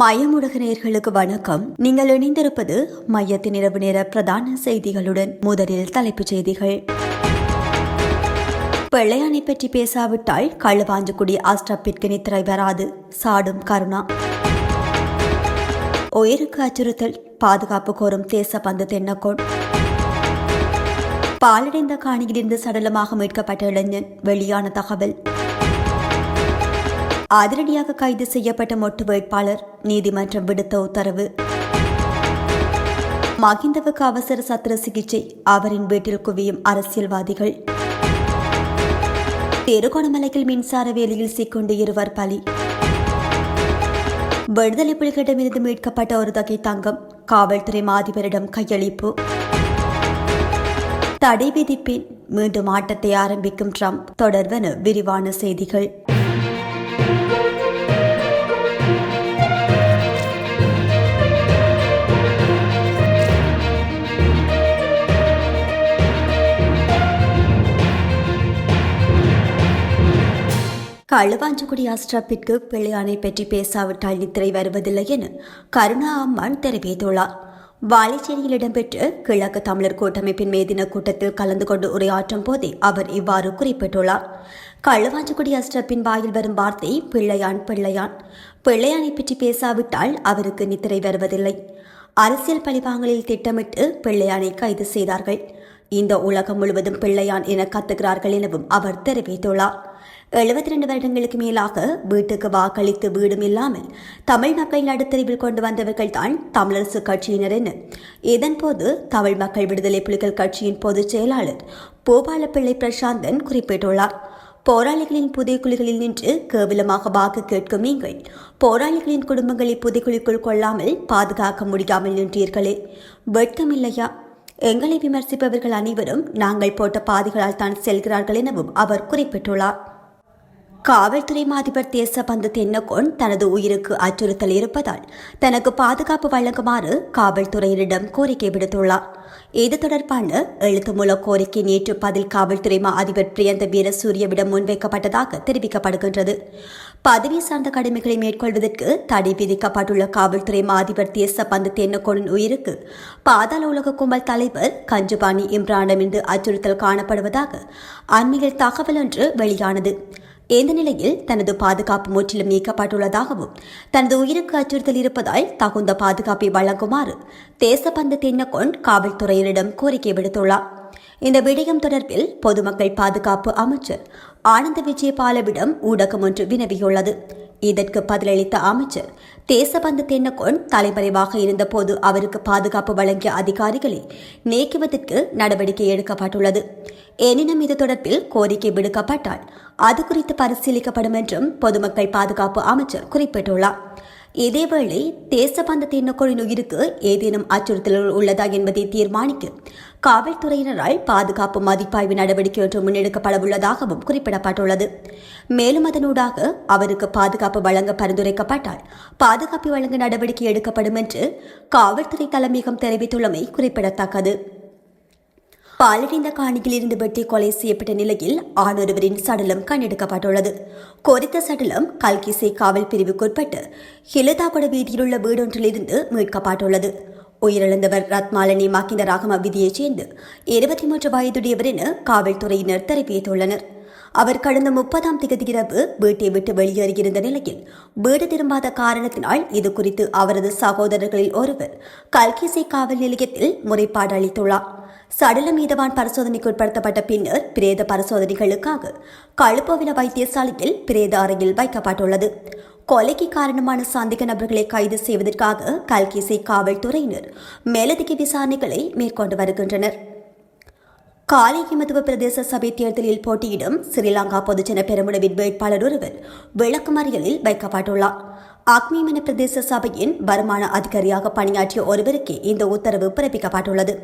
மயமுடக நேர்களுக்கு வணக்கம். நீங்கள் இணைந்திருப்பது மையத்தின் இரவு நேர பிரதான செய்திகளுடன் முதலில் தலைப்புச் செய்திகள். பிள்ளையானை பற்றி பேசாவிட்டால் களுவாஞ்சிக்குடி அஸ்டப்பிற்கு நித்திரை வராது. சாடும் கருணா. உயிருக்கு அச்சுறுத்தல் பாதுகாப்பு கோரும் தேசபந்து தென்னக்கோள் பாலடைந்த காணியிலிருந்து சடலமாக மீட்கப்பட்ட இளைஞன் வெளியான தகவல். அதிரடியாக கைது செய்யப்பட்ட மொட்டு வேட்பாளர் நீதிமன்றம் விடுத்த உத்தரவு. மகிந்தவுக்கு அவசர சத்திர சிகிச்சை அவரின் வீட்டில் குவியும் அரசியல்வாதிகள். திருகோணமலையில் மின்சார வேலியில் சிக்கொண்டு இருவர் பலி. விடுதலை புலிகளிடமிருந்து மீட்கப்பட்ட ஒரு தகை தங்கம் காவல்துறை மாதிபரிடம் கையளிப்பு. தடை விதிப்பின் மீண்டும் ஆட்டத்தை ஆரம்பிக்கும் ட்ரம்ப் தொடர்வன விரிவான செய்திகள். களுவாஞ்சிக்குடி அஸ்ட்ரப்பிற்கு பிள்ளையானை பற்றி பேசாவிட்டால் நித்திரை வருவதில்லை என கருணா அம்மான் தெரிவித்துள்ளார். வாலிச்சேரியில் இடம்பெற்ற கிழக்கு தமிழர் கூட்டமைப்பின் மேதின கூட்டத்தில் கலந்து கொண்டு உரையாற்றும் போதே அவர் இவ்வாறு குறிப்பிட்டுள்ளார். களுவாஞ்சிக்குடி அஸ்டப்பின் வாயில் வரும் வார்த்தை பிள்ளையான் பிள்ளையான். பிள்ளையானை பற்றி பேசாவிட்டால் அவருக்கு நித்திரை வருவதில்லை. அரசியல் பழிவாங்கலில் திட்டமிட்டு பிள்ளையானை கைது செய்தார்கள். இந்த உலகம் முழுவதும் பிள்ளையான் என கத்துகிறார்கள் எனவும் அவர் தெரிவித்துள்ளார். எழுபத்தி ரெண்டு வருடங்களுக்கு மேலாக வீட்டுக்கு வாக்களித்து வீடும் இல்லாமல் தமிழ் மக்கள் நடுத்தறிவில் கொண்டு வந்தவர்கள் தான் தமிழரசு கட்சியினர் என. இதன்போது தமிழ் மக்கள் விடுதலை புலிகள் கட்சியின் பொதுச் செயலாளர் பூபாலப்பிள்ளை பிரசாந்தன் குறிப்பிட்டுள்ளார். போராளிகளின் புதைக்குழிகளில் நின்று கேவலமாக வாக்கு கேட்கும் நீங்கள் போராளிகளின் குடும்பங்களை புதைக்குழிக்குள் கொள்ளாமல் பாதுகாக்க முடியாமல் நின்றீர்களே. வெட்கமில்லையா? எங்களை விமர்சிப்பவர்கள் அனைவரும் நாங்கள் போட்ட பாதைகளால் தான் செல்கிறார்கள் எனவும் அவர் குறிப்பிட்டுள்ளார். காவல்துறை மாதிபர் தேசபந்து தென்னகோன் தனது உயிருக்கு அச்சுறுத்தல் இருப்பதால் தனக்கு பாதுகாப்பு வழங்குமாறு காவல்துறையினரிடம் கோரிக்கை விடுத்துள்ளார். இது தொடர்பான எழுத்து மூல கோரிக்கை நேற்று பதில் காவல்துறை மா அதிபர் பிரியந்த வீரசூரியவிடம் முன்வைக்கப்பட்டதாக தெரிவிக்கப்படுகின்றது. பதவி சார்ந்த கடமைகளை மேற்கொள்வதற்கு தடை விதிக்கப்பட்டுள்ள காவல்துறை மா அதிபர் தேசபந்து தென்னகோனின் உயிருக்கு பாதாள உலக கும்பல் தலைவர் கஞ்சுபாணி இம்ரானிடமிருந்து அச்சுறுத்தல் காணப்படுவதாக அண்மையில் தகவல் ஒன்று வெளியானது. இந்த நிலையில் தனது பாதுகாப்பு முற்றிலும் நீக்கப்பட்டுள்ளதாகவும் தனது உயிருக்கு அச்சுறுத்தல் இருப்பதால் தகுந்த பாதுகாப்பை வழங்குமாறு தேசபந்து தென்னகொன் காவல்துறையினரிடம் கோரிக்கை விடுத்துள்ளார். இந்த விடயம் தொடர்பில் பொதுமக்கள் பாதுகாப்பு அமைச்சர் ஆனந்த விஜயபாலவிடம் ஊடகம் ஒன்று வினவியுள்ளது. இதற்கு பதிலளித்த அமைச்சர் தேசபந்து தென்னகோன் தலைமறைவாக இருந்தபோது அவருக்கு பாதுகாப்பு வழங்கிய அதிகாரிகளை நீக்குவதற்கு நடவடிக்கை எடுக்கப்பட்டுள்ளது. எனினும் இது தொடர்பில் கோரிக்கை விடுக்கப்பட்டால் அது குறித்து பரிசீலிக்கப்படும் என்றும் பொதுமக்கள் பாதுகாப்பு அமைச்சர் குறிப்பிட்டுள்ளார். இதேவேளை தேசபந்த தென்னக்கோளின் உயிருக்கு ஏதேனும் அச்சுறுத்தல்கள் உள்ளதா என்பதை தீர்மானிக்க காவல்துறையினரால் பாதுகாப்பு மதிப்பாய்வு நடவடிக்கை ஒன்று முன்னெடுக்கப்படவுள்ளதாகவும் குறிப்பிடப்பட்டுள்ளது. மேலும் அதனூடாக அவருக்கு பாதுகாப்பு வழங்க பரிந்துரைக்கப்பட்டால் பாதுகாப்பு வழங்க நடவடிக்கை எடுக்கப்படும் என்று காவல்துறை தலைமையகம் தெரிவித்துள்ளமை குறிப்பிடத்தக்கது. பாலடைந்த காணியில் இருந்து வெட்டி கொலை செய்யப்பட்ட நிலையில் ஆணொருவரின் சடலம் கண்டெடுக்கப்பட்டுள்ளது. குறித்த சடலம் கல்கிசை காவல் பிரிவுக்குட்பட்டு ஹிலதாபட வீதியிலுள்ள வீடொன்றிலிருந்து மீட்கப்பட்டுள்ளது. உயிரிழந்தவர் ரத்மாலனி மக்கிந்த ராகம விதியைச் சேர்ந்து இருபத்தி மூன்று வயதுடையவர் என காவல்துறையினர் தெரிவித்துள்ளனர். அவர் கடந்த முப்பதாம் திகதி இரவு வீட்டை விட்டு வெளியேறியிருந்த நிலையில் வீடு திரும்பாத காரணத்தினால் இது குறித்து அவரது சகோதரர்களில் ஒருவர் கல்கிசை காவல் நிலையத்தில் முறைப்பாடு அளித்துள்ளார். சடல மீதவான் பரிசோதனைக்கு உட்படுத்தப்பட்ட பின்னர் பிரேத பரிசோதனைகளுக்காக கழுப்பவில வைத்தியசாலையில் பிரேத அறையில் வைக்கப்பட்டுள்ளது. கொலைக்கு காரணமான சந்தேக நபர்களை கைது செய்வதற்காக கல்கிசை காவல்துறையினர் மேலதிக விசாரணைகளை மேற்கொண்டு வருகின்றனர். காலிகி மதுவ பிரதேச சபை தேர்தலில் போட்டியிடும் ஸ்ரீலங்கா பொதுஜன பெருமுடவின் வேட்பாளர் ஒருவர் விளக்குமறியலில் வைக்கப்பட்டுள்ளார். அக்மிமன பிரதேச சபையின் வருமான அதிகாரியாக பணியாற்றிய ஒருவருக்கே இந்த உத்தரவு பிறப்பிக்கப்பட்டுள்ளது.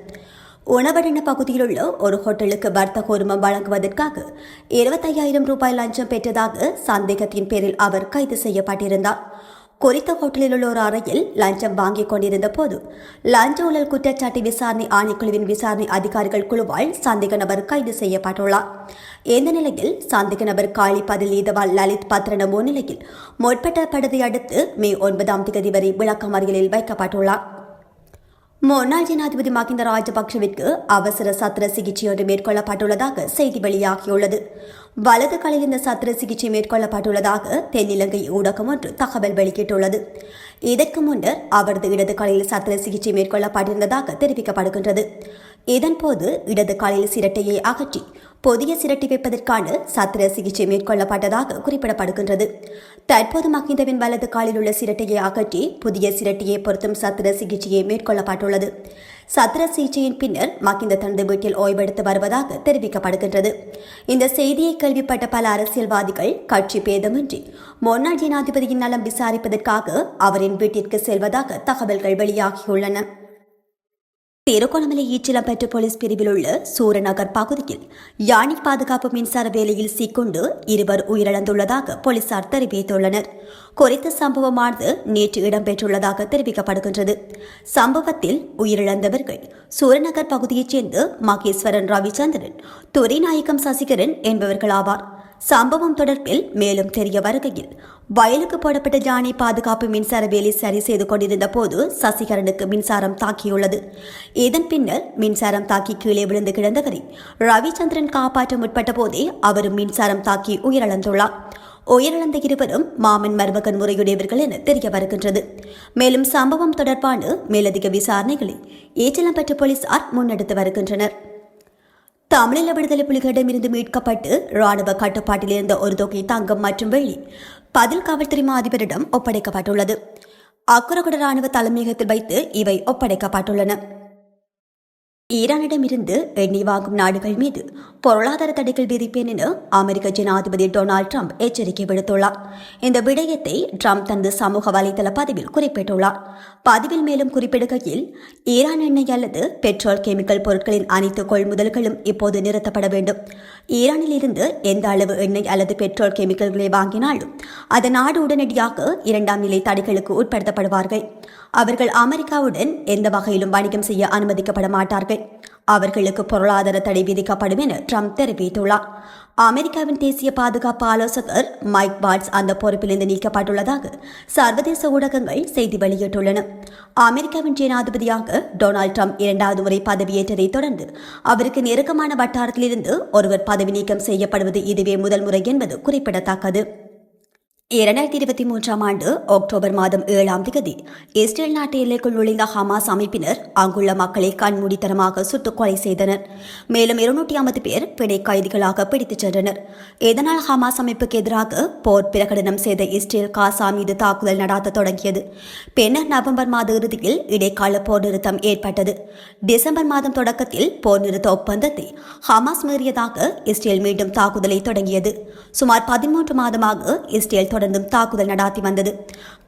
உணவடின பகுதியில் உள்ள ஒரு ஹோட்டலுக்கு வர்த்தக உரிமம் வழங்குவதற்காக இருபத்தையாயிரம் ரூபாய் லஞ்சம் பெற்றதாக சந்தேகத்தின் பேரில் அவர் கைது செய்யப்பட்டிருந்தார். குறித்த ஹோட்டலில் உள்ள ஒரு அறையில் லஞ்சம் வாங்கிக் கொண்டிருந்த போது லஞ்ச ஊழல் குற்றச்சாட்டு விசாரணை ஆணைக்குழுவின் விசாரணை அதிகாரிகள் குழுவால் சந்தேக நபர் கைது செய்யப்பட்டுள்ளார். இந்த நிலையில் சந்தேக நபர் காளி பதில் நீதவால் லலித் பத்ரன முன்னிலையில் முற்பட்டப்படுவதை அடுத்து மே ஒன்பதாம் தேதி வரை விளக்கமறியலில் வைக்கப்பட்டுள்ளார். முன்னாள் ஜனாதிபதி மகிந்த ராஜபக்ஷவிற்கு அவசர சத்திர சிகிச்சை ஒன்று மேற்கொள்ளப்பட்டுள்ளதாக செய்தி வெளியாகியுள்ளது. வலது கலையில் இந்த சத்திர சிகிச்சை மேற்கொள்ளப்பட்டுள்ளதாக தென்னிலங்கை ஊடகம் ஒன்று தகவல் வெளியிட்டுள்ளது. இதற்கு முன்னர் அவரது இடது காலையில் சத்திர சிகிச்சை மேற்கொள்ளப்பட்டிருந்ததாக தெரிவிக்கப்படுகின்றது. இதன்போது இடது காலையில் சிரட்டையை அகற்றி புதிய சிரட்டி வைப்பதற்கான சத்திர சிகிச்சை மேற்கொள்ளப்பட்டதாக குறிப்பிடப்படுகின்றது. தற்போது மகிந்தவின் வலது காலில் உள்ள சிரட்டையை அகற்றி புதிய சிரட்டியை பொருத்தும் சத்திர சிகிச்சையை மேற்கொள்ளப்பட்டுள்ளது. சத்திர சிகிச்சையின் பின்னர் மகிந்த தனது வீட்டில் ஓய்வெடுத்து வருவதாக தெரிவிக்கப்படுகின்றது. இந்த செய்தியை கேள்விப்பட்ட பல அரசியல்வாதிகள் கட்சி பேதமின்றி முன்னாள் ஜனாதிபதியின் நலம் விசாரிப்பதற்காக அவரின் வீட்டிற்கு செல்வதாக தகவல்கள் வெளியாகியுள்ளன. திருகோணமலை ஈச்சிலம்பற்று போலீஸ் பிரிவில் உள்ள சூரநகர் பகுதியில் யானை பாதுகாப்பு மின்சார வேலையில் சிக்கொண்டு இருவர் உயிரிழந்துள்ளதாக போலீசார் தெரிவித்துள்ளனர் குறித்த சம்பவமானது நேற்று இடம்பெற்றுள்ளதாக தெரிவிக்கப்படுகின்றது சம்பவத்தில் உயிரிழந்தவர்கள் சூரநகர் பகுதியைச் சேர்ந்த மகேஸ்வரன் ரவிச்சந்திரன் துரைநாயகம் சசிகரன் என்பவர்கள் ஆவார் சம்பவம் தொடர்பில் மேலும் தெரிய வருகையில் வயலுக்கு போடப்பட்ட ஜானை பாதுகாப்பு மின்சார வேலை சரி செய்து கொண்டிருந்த போது சசிகரனுக்கு மின்சாரம் தாக்கியுள்ளது. இதன் பின்னர் மின்சாரம் தாக்கி கீழே விழுந்து கிடந்தவரை ரவிச்சந்திரன் காப்பாற்ற முற்பட்ட போதே அவரும் மின்சாரம் தாக்கி உயிரிழந்துள்ளார். உயிரிழந்த இருவரும் மாமன் மருமகன் முறையுடையவர்கள் என தெரிய வருகின்றது. மேலும் சம்பவம் தொடர்பான மேலதிக விசாரணைகளை ஏச்சலம்பட்டு போலீசார் முன்னெடுத்து வருகின்றனர். தமிழீழ விடுதலை புலிகளிடமிருந்து மீட்கப்பட்டு ராணுவ கட்டுப்பாட்டில் இருந்த ஒரு தொகை தங்கம் மற்றும் வெள்ளி பதில் காவல்துறை அதிபரிடம் ஒப்படைக்கப்பட்டுள்ளது. அக்குரகுட ராணுவ தலைமையகத்தில் வைத்து இவை ஒப்படைக்கப்பட்டுள்ளன. ஈரானிடமிருந்து எண்ணெய் வாங்கும் நாடுகள் மீது பொருளாதார தடைகள் விதிப்பேன் என அமெரிக்க ஜனாதிபதி டொனால்டு ட்ரம்ப் எச்சரிக்கை விடுத்துள்ளார். இந்த விடயத்தை ட்ரம்ப் தனது சமூக வலைதள பதிவில் குறிப்பிட்டுள்ளார். பதிவில் மேலும் குறிப்பிடுகையில் ஈரான் எண்ணெய் அல்லது பெட்ரோல் கெமிக்கல் பொருட்களின் அனைத்து கொள்முதல்களும் இப்போது நிறுத்தப்பட வேண்டும். ஈரானில் இருந்து எந்த அளவு எண்ணெய் அல்லது பெட்ரோல் கெமிக்கல்களை வாங்கினாலும் அந்த நாடு உடனடியாக இரண்டாம் நிலை தடைகளுக்கு உட்படுத்தப்படுவார்கள். அவர்கள் அமெரிக்காவுடன் எந்த வகையிலும் வணிகம் செய்ய அனுமதிக்கப்பட மாட்டார்கள். அவர்களுக்கு பொருளாதார தடை விதிக்கப்படும் என ட்ரம்ப் தெரிவித்துள்ளார். அமெரிக்காவின் தேசிய பாதுகாப்பு ஆலோசகர் மைக் பாட்ஸ் அந்த பொறுப்பிலிருந்து நீக்கப்பட்டுள்ளதாக சர்வதேச ஊடகங்கள் செய்தி வெளியிட்டுள்ளன. அமெரிக்காவின் ஜனாதிபதியாக டொனால்டு ட்ரம்ப் இரண்டாவது முறை பதவியேற்றதைத் தொடர்ந்து அவருக்கு நெருக்கமான வட்டாரத்திலிருந்து ஒருவர் பதவி நீக்கம் செய்யப்படுவது இதுவே முதல் முறை என்பது குறிப்பிடத்தக்கது. இரண்டாயிரத்தி இருபத்தி மூன்றாம் ஆண்டு அக்டோபர் மாதம் ஏழாம் தேதி இஸ்ரேல் நாட்டு எல்லைக்குள் நுழைந்த ஹமாஸ் அமைப்பினர் அங்குள்ள மக்களை கண்மூடித்தனமாக சுட்டுக் கொலை செய்தனர். மேலும் இருநூற்றி ஐம்பது பேர் பிணை கைதிகளாக பிடித்துச் சென்றனர். இதனால் ஹமாஸ் அமைப்புக்கு எதிராக போர் பிரகடனம் செய்த இஸ்ரேல் காசா மீது தாக்குதல் நடாத்த தொடங்கியது. பின்னர் நவம்பர் மாத இறுதியில் இடைக்கால போர் நிறுத்தம் ஏற்பட்டது. டிசம்பர் மாதம் தொடக்கத்தில் போர் நிறுத்த ஒப்பந்தத்தை ஹமாஸ் மீறியதாக இஸ்ரேல் மீண்டும் தாக்குதலை தொடங்கியது. சுமார் பதிமூன்று மாதமாக இஸ்ரேல் தொடர்ந்தும் தாக்குதல் நடாத்தி வந்தது.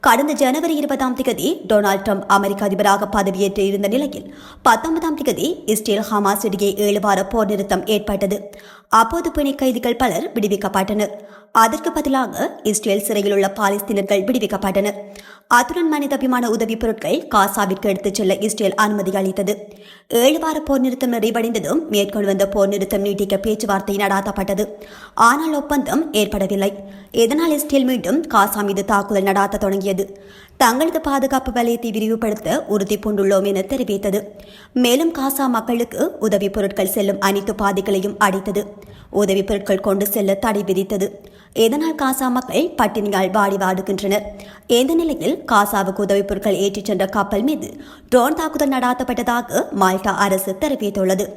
கடந்த ஜனவரி இருபதாம் தேதி டொனால்டு ட்ரம்ப் அமெரிக்க அதிபராக பதவியேற்று இருந்த நிலையில் பத்தொன்பதாம் தேதி இஸ்ரேல் ஹமாஸ் இடையே ஏழு வார போர் நிறுத்தம் ஏற்பட்டது. அப்போது பிணை கைதிகள் பலர் விடுவிக்கப்பட்டனர். அதற்கு பதிலாக இஸ்ரேல் சிறையில் உள்ள பாலஸ்தீனர்கள் விடுவிக்கப்பட்டனர். அத்துடன் மனிதாபிமான உதவிப் பொருட்கள் காசாவிற்கு எடுத்துச் செல்ல இஸ்ரேல் அனுமதி அளித்தது. ஏழு வார போர் நிறுத்தம் நிறைவடைந்ததும் மேற்கொண்டு வந்த போர் நிறுத்தம் நீட்டிக்க பேச்சுவார்த்தை நடாத்தப்பட்டது. ஆனால் ஒப்பந்தம் ஏற்படவில்லை. இதனால் இஸ்ரேல் மீண்டும் காசா மீது தாக்குதல் நடாத்த தொடங்கியது. தங்களது பாதுகாப்பு வலயத்தை விரிவுபடுத்த உறுதி பூண்டுள்ளோம் என தெரிவித்தது. மேலும் காசா மக்களுக்கு உதவிப் பொருட்கள் செல்லும் அனைத்து பாதைகளையும் அடைத்தது. உதவிப் பொருட்கள் கொண்டு செல்ல தடை விதித்தது. இதனால் காசா மக்கள் பட்டினியால் வாடி வாடுகின்றனர். இந்த நிலையில் காசாவுக்கு உதவிப் பொருட்கள் ஏற்றிச் சென்ற கப்பல் மீது ட்ரோன் தாக்குதல் நடாத்தப்பட்டதாக மால்டா அரசு தெரிவித்துள்ளது.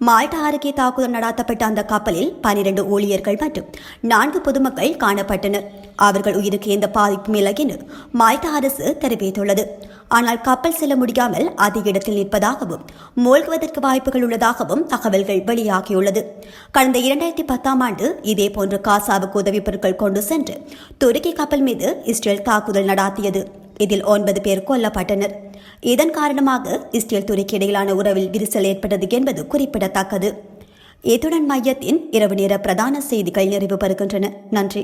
மால்டா அருகே தாக்குதல் நடாத்தப்பட்ட அந்த கப்பலில் பனிரெண்டு ஊழியர்கள் மற்றும் நான்கு பொதுமக்கள் காணப்பட்டனர். அவர்கள் உயிருக்கு எந்த பாதிப்பும் இல்லை என மால்டா அரசு தெரிவித்துள்ளது. ஆனால் கப்பல் செல்ல முடியாமல் அதிக இடத்தில் நிற்பதாகவும் மூழ்குவதற்கு வாய்ப்புகள் உள்ளதாகவும் தகவல்கள் வெளியாகியுள்ளது. கடந்த இரண்டாயிரத்தி பத்தாம் ஆண்டு இதேபோன்று காசாவுக்கு உதவி பொருட்கள் கொண்டு சென்று துருக்கி கப்பல் மீது இஸ்ரேல் தாக்குதல் நடாத்தியது. இதில் ஒன்பது பேர் கொல்லப்பட்டனர். இதன் காரணமாக இஸ்ரேல் துருக்கி இடையிலான உறவில் விரிசல் ஏற்பட்டது என்பது குறிப்பிடத்தக்கது. இத்துடன் மையத்தின் இரவு நேர பிரதான செய்திகள் நிறைவு பெறுகின்றன நன்றி.